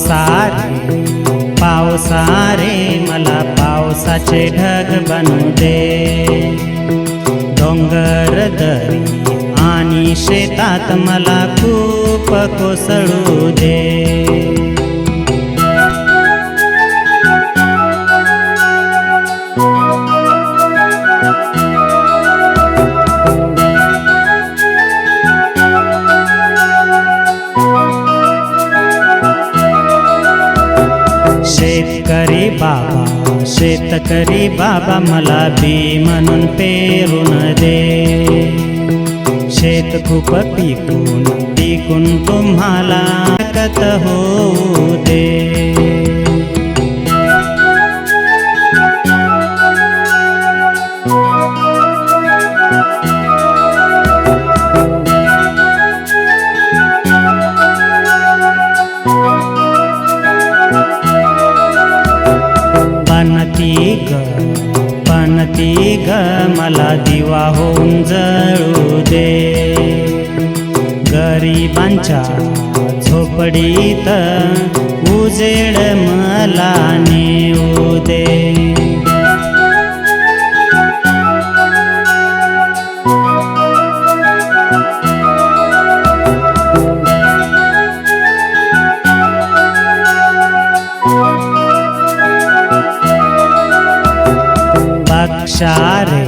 पावसारे पावसारे मला पावसाचे ढग बनू दे डोंगर दरी आणि शेतात मला खूप कोसळू दे. शेतकरी बाबा शेतकरी बाबा मला बी म्हणून पेरून दे. शेत खूप पिकून पिकून तुम्हाला कत होऊ दे. पानती ग पनती ग मला दिवा होऊन जळू दे. गरिबांच्या झोपडीत उजेड मला नेऊ दे. पक्षारे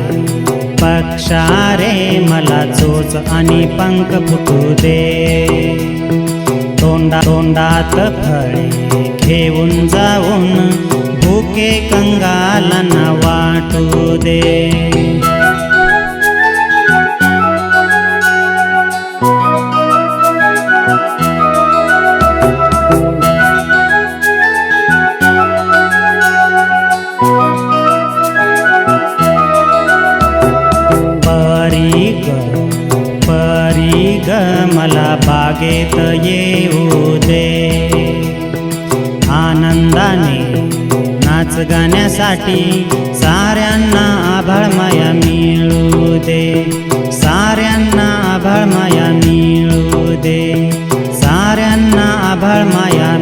पक्षारे मला चोच आणि पंख फुटू दे. तोंडा तोंडात फळे घेऊन जाऊन भुके कंगालांना वाटू दे. ग मला बागेत येऊ दे. आनंदाने नाच गाण्यासाठी साऱ्यांना आभाळ माया मिळू दे. साऱ्यांना आभाळ माया मिळू दे. साऱ्यांना आभाळ माया